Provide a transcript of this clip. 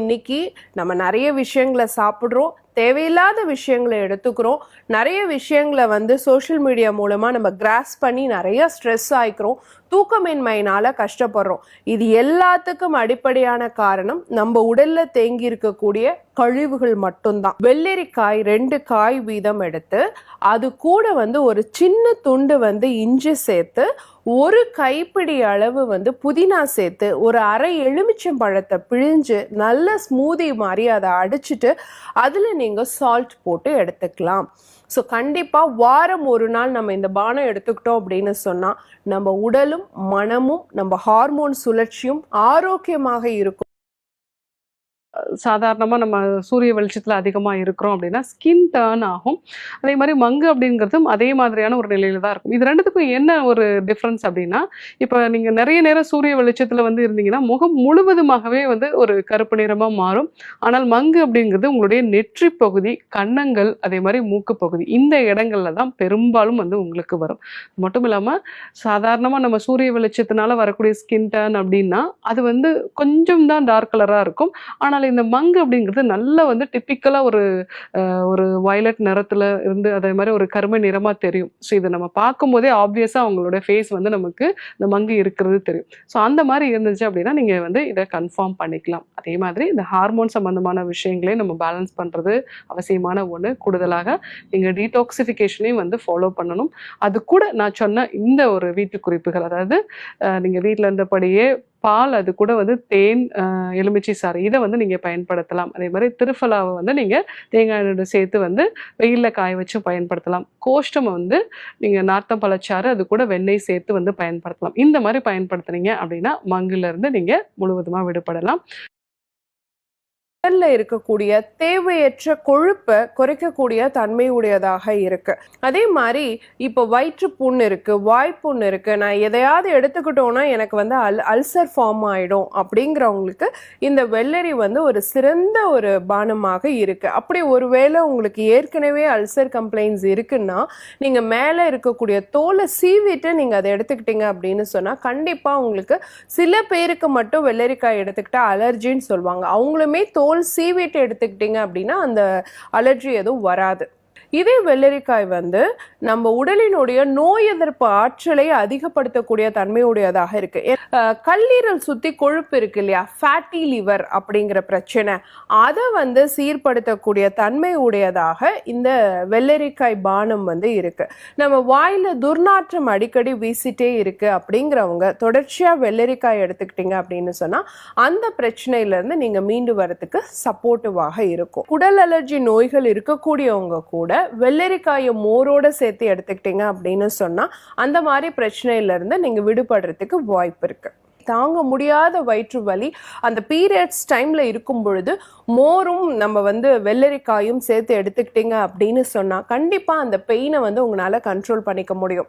இன்னைக்கு நம்ம நிறைய விஷயங்களை சாப்பிட்றோம். தேவையில்லாத விஷயங்களை எடுத்துக்கிறோம். நிறைய விஷயங்களை வந்து சோஷியல் மீடியா மூலமாக நம்ம கிராஸ் பண்ணி நிறைய ஸ்ட்ரெஸ் ஆகிக்கிறோம் தூக்கமின்மையினால் கஷ்டப்படுறோம். இது எல்லாத்துக்கும் அடிப்படையான காரணம் நம்ம உடலில் தேங்கி இருக்கக்கூடிய கழிவுகள் மட்டும்தான். வெள்ளரிக்காய் ரெண்டு காய் வீதம் எடுத்து அது கூட வந்து ஒரு சின்ன துண்டு வந்து இஞ்சி சேர்த்து ஒரு கைப்பிடி அளவு வந்து புதினா சேர்த்து ஒரு அரை எலுமிச்சம் பழத்தை பிழிஞ்சு நல்ல ஸ்மூதி மாதிரி அதை அடிச்சிட்டு அதில் நீங்கள் சால்ட் போட்டு எடுத்துக்கலாம். ஸோ கண்டிப்பாக வாரம் ஒரு நாள் நம்ம இந்த பானம் எடுத்துக்கிட்டோம் அப்படின்னு சொன்னால் நம்ம உடலும் மனமும் நம்ம ஹார்மோன் சுழற்சியும் ஆரோக்கியமாக இருக்கும். சாதாரணமாக நம்ம சூரிய வெளிச்சத்தில் அதிகமாக இருக்கிறோம் அப்படின்னா ஸ்கின் டேர்ன் ஆகும். அதே மாதிரி மங்கு அப்படிங்கிறதும் அதே மாதிரியான ஒரு நிலையில் தான் இருக்கும். இது ரெண்டுத்துக்கும் என்ன ஒரு டிஃப்ரென்ஸ் அப்படின்னா இப்போ நீங்கள் நிறைய நேரம் சூரிய வெளிச்சத்தில் வந்து இருந்தீங்கன்னா முகம் முழுவதுமாகவே வந்து ஒரு கருப்பு நிறமாக மாறும். ஆனால் மங்கு அப்படிங்கிறது உங்களுடைய நெற்றி பகுதி கன்னங்கள் அதே மாதிரி மூக்கு பகுதி இந்த இடங்கள்ல தான் பெரும்பாலும் வந்து உங்களுக்கு வரும். மட்டும் இல்லாமல் சாதாரணமாக நம்ம சூரிய வெளிச்சத்தினால வரக்கூடிய ஸ்கின் டர்ன் அப்படின்னா அது வந்து கொஞ்சம் தான் டார்க் கலராக இருக்கும். ஆனால் இந்த மங்கு அப்படிங்கிறது நல்ல வந்து டிப்பிக்கலாக ஒரு ஒரு வயலட் நிறத்தில் இருந்து அதே மாதிரி ஒரு கருமை நிறமாக தெரியும். ஸோ இதை நம்ம பார்க்கும்போதே ஆப்வியஸாக அவங்களோட ஃபேஸ் வந்து நமக்கு இந்த மங்கு இருக்கிறது தெரியும். ஸோ அந்த மாதிரி இருந்துச்சு அப்படின்னா நீங்கள் வந்து இதை கன்ஃபார்ம் பண்ணிக்கலாம். அதே மாதிரி இந்த ஹார்மோன் சம்மந்தமான விஷயங்களையும் நம்ம பேலன்ஸ் பண்ணுறது அவசியமான ஒன்று கூடுதலாக நீங்கள் டீடாக்சிஃபிகேஷனையும் வந்து ஃபாலோ பண்ணணும். அது கூட நான் சொன்ன இந்த ஒரு வீட்டு குறிப்புகள் அதாவது நீங்கள் வீட்டில் இருந்தபடியே பால் அது கூட வந்து தேன் எலுமிச்சை சாறு இதை வந்து நீங்கள் பயன்படுத்தலாம். அதே மாதிரி திருஃபலாவை வந்து நீங்கள் தேங்காய் எண்ணெயோட சேர்த்து வந்து வெயிலில் காய வச்சும் பயன்படுத்தலாம். கோஷ்டம் வந்து நீங்கள் நார்த்தம் பழச்சாறு அது கூட வெண்ணெய் சேர்த்து வந்து பயன்படுத்தலாம். இந்த மாதிரி பயன்படுத்துனீங்க அப்படின்னா மங்குலேருந்து நீங்கள் முழுவதுமாக விடுபடலாம். உடல்ல இருக்கக்கூடிய தேவையற்ற கொழுப்பை குறைக்கக்கூடிய தன்மை உடையதாக இருக்கு. அதே மாதிரி இப்போ வயிற்று புண் இருக்கு வாய்ப்புண் இருக்கு. நான் எதையாவது எடுத்துக்கிட்டோம்னா எனக்கு வந்து அல் அல்சர் ஃபார்ம் ஆயிடும் அப்படிங்கிறவங்களுக்கு இந்த வெள்ளரி வந்து ஒரு சிறந்த ஒரு பானமாக இருக்கு. அப்படி ஒருவேளை உங்களுக்கு ஏற்கனவே அல்சர் கம்ப்ளைண்ட்ஸ் இருக்குன்னா நீங்க மேலே இருக்கக்கூடிய தோலை சீவிட்டு நீங்க அதை எடுத்துக்கிட்டீங்க அப்படின்னு சொன்னா கண்டிப்பா உங்களுக்கு சில பேருக்கு மட்டும் வெள்ளரிக்காய் எடுத்துக்கிட்டா அலர்ஜின்னு சொல்லுவாங்க. அவங்களுமே தோல் சீவிட்டு எடுத்துக்கிட்டிங்க அப்படின்னா அந்த அலர்ஜி எதுவும் வராது. இதே வெள்ளரிக்காய் வந்து நம்ம உடலினுடைய நோய் எதிர்ப்பு ஆற்றலை அதிகப்படுத்தக்கூடிய தன்மையுடையதாக இருக்கு. கல்லீரல் சுத்தி கொழுப்பு இருக்கு இல்லையா? ஃபேட்டி லிவர் அப்படிங்கிற பிரச்சனை. அதை வந்து சீர்படுத்தக்கூடிய தன்மை உடையதாக இந்த வெள்ளரிக்காய் பானம் வந்து இருக்கு. நம்ம வாயில துர்நாற்றம் அடிக்கடி வீசிட்டே இருக்கு அப்படிங்கிறவங்க தொடர்ச்சியா வெள்ளரிக்காய் எடுத்துக்கிட்டீங்க அப்படின்னு சொன்னா அந்த பிரச்சனையில இருந்து நீங்க மீண்டு வரதுக்கு சப்போர்ட்டிவாக இருக்கும். குடல் அலர்ஜி நோய்கள் இருக்கக்கூடியவங்க கூட வெள்ளரிக்காயை மோரோட சேர்த்து எடுத்துக்கிட்டீங்க அப்படின்னு சொன்னா அந்த மாதிரி பிரச்சனையிலேருந்து நீங்கள் நீங்க விடுபடுறதுக்கு வாய்ப்பு இருக்கு. தாங்க முடியாத வயிற்று வலி அந்த பீரியட்ஸ் டைம்ல இருக்கும் பொழுது மோரும் நம்ம வந்து வெள்ளரிக்காயும் சேர்த்து எடுத்துக்கிட்டீங்க அப்படின்னு சொன்னா கண்டிப்பா அந்த பெயினை வந்து உங்களால கண்ட்ரோல் பண்ணிக்க முடியும்.